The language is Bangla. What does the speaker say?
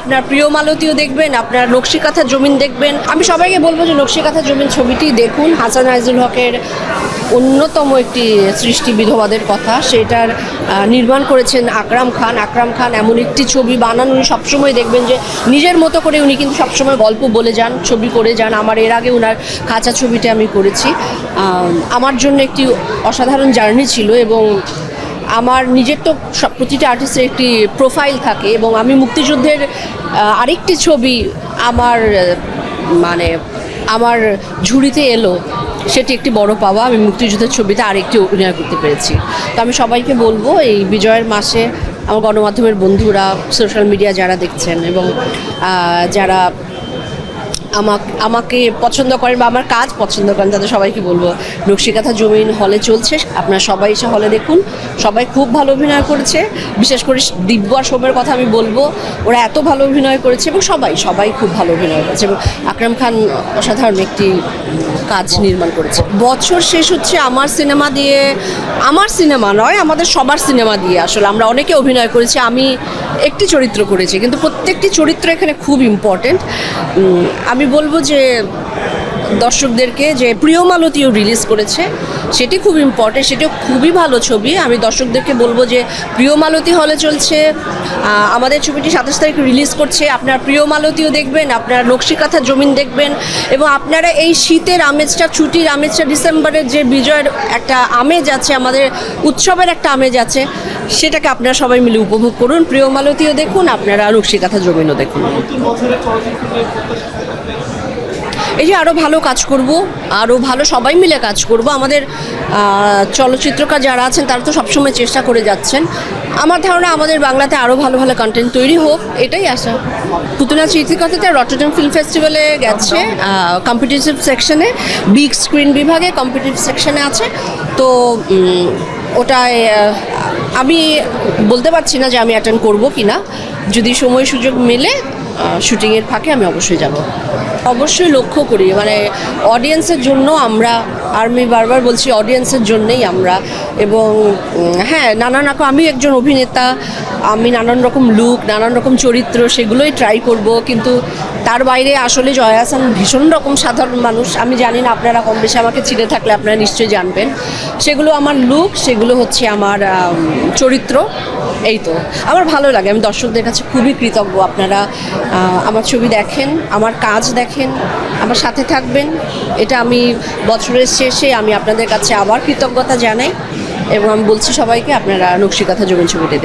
আপনার প্রিয় মালতীও দেখবেন, আপনার নকশিকাথা জমিন দেখবেন। আমি সবাইকে বলব যে নকশিকাথা জমিন ছবিটি দেখুন। হাসান আইজুল হকের অন্যতম একটি সৃষ্টি বিধবাদের কথা। সেটার নির্মাণ করেছেন আকরাম খান। আকরাম খান এমন একটি ছবি বানান, উনি সবসময় দেখবেন যে নিজের মতো করে উনি কিন্তু সবসময় গল্প বলে যান, ছবি করে যান। আমার এর আগে ওনার খাঁচা ছবিটা আমি করেছি। আমার জন্য একটি অসাধারণ জার্নি ছিল এবং আমার নিজের তো প্রতিটা আর্টিস্টের একটি প্রোফাইল থাকে এবং আমি মুক্তিযুদ্ধের আরেকটি ছবি আমার মানে আমার ঝুড়িতে এলো। সেটি একটি বড় পাওয়া। আমি মুক্তিযুদ্ধের ছবিতে আরেকটি অভিনয় করতে পেরেছি। তো আমি সবাইকে বলব, এই বিজয়ের মাসে আমার গণমাধ্যমের বন্ধুরা সোশ্যাল মিডিয়া যারা দেখছেন এবং যারা আমাকে আমাকে পছন্দ করেন বা আমার কাজ পছন্দ করেন, তাদের সবাইকে বলব নকশিকাথা জমিন হলে চলছে, আপনারা সবাই এসে হলে দেখুন, সবাই খুব ভালো অভিনয় করেছে, বিশেষ করে দিব্য আর সোমের কথা আমি বলব, ওরা এত ভালো অভিনয় করেছে এবং সবাই সবাই খুব ভালো অভিনয় করেছে এবং আকরাম খান অসাধারণ একটি কাজ নির্মাণ করেছে। বছর শেষ হচ্ছে আমার সিনেমা দিয়ে, আমার সিনেমা নয়, আমাদের সবার সিনেমা দিয়ে আসলে, আমরা অনেকে অভিনয় করেছি, আমি একটি চরিত্র করেছি, কিন্তু প্রত্যেকটি চরিত্র এখানে খুব ইম্পর্টেন্ট আমি বলব যে দর্শকদেরকে যে প্রিয় মালতীও রিলিজ করেছে, সেটি খুব ইম্পর্টেন্ট সেটিও খুবই ভালো ছবি। আমি দর্শকদেরকে বলব যে প্রিয় মালতী হলে চলছে। আমাদের ছবিটি সাতাশ তারিখ রিলিজ করছে। আপনার প্রিয় মালতীও দেখবেন, আপনার নকশিকাথা জমিন দেখবেন এবং আপনারা এই শীতের আমেজটা, ছুটির আমেজটা, ডিসেম্বরের যে বিজয়ের একটা আমেজ আছে, আমাদের উৎসবের একটা আমেজ আছে, সেটাকে আপনারা সবাই মিলে উপভোগ করুন। প্রিয় মালতীও দেখুন, আপনারা নকশিকাথা জমিনও দেখুন। এই যে আরও ভালো কাজ করব আরও ভালো সবাই মিলে কাজ করব, আমাদের চলচ্চিত্রকার যারা আছেন তারা তো সবসময় চেষ্টা করে যাচ্ছেন। আমার ধারণা আমাদের বাংলাতে আরও ভালো ভালো কন্টেন্ট তৈরি হোক, এটাই আশা। পুতুনা চিত্রিকতাতে রটরডাম ফিল্ম ফেস্টিভ্যালে গেছে কম্পিটিটিভ সেকশনে বিগ স্ক্রিন বিভাগে কম্পিটিটিভ সেকশনে আছে। তো ওটায় আমি বলতে পারছি না যে আমি অ্যাটেন্ড করব কি না যদি সময় সুযোগ মেলে শুটিংয়ের ফাঁকে আমি অবশ্যই যাব। অবশ্যই লক্ষ্য করি। মানে অডিয়েন্সের জন্য আমরা আর আমি বারবার বলছি অডিয়েন্সের জন্যেই আমরা। এবং হ্যাঁ নানান রকম, আমি একজন অভিনেতা, আমি নানান রকম লুক নানান রকম চরিত্র, সেগুলোই ট্রাই করব, কিন্তু তার বাইরে আসলে জয়া হাসান ভীষণ রকম সাধারণ মানুষ। আমি জানি না আপনারা কম বেশি আমাকে চিনে থাকলে আপনারা নিশ্চয়ই জানবেন। সেগুলো আমার লুক সেগুলো হচ্ছে আমার চরিত্র, এই তো। আমার ভালো লাগে, আমি দর্শকদের কাছে খুবই কৃতজ্ঞ। আপনারা আমার ছবি দেখেন, আমার কাজ দেখেন, আমার সাথে থাকবেন। এটা আমি বছরের শেষে আমি আপনাদের কাছে আবার কৃতজ্ঞতা জানাই এবং আমি বলছি সবাইকে আপনারা নকশিকাথা জমিন ছবিটি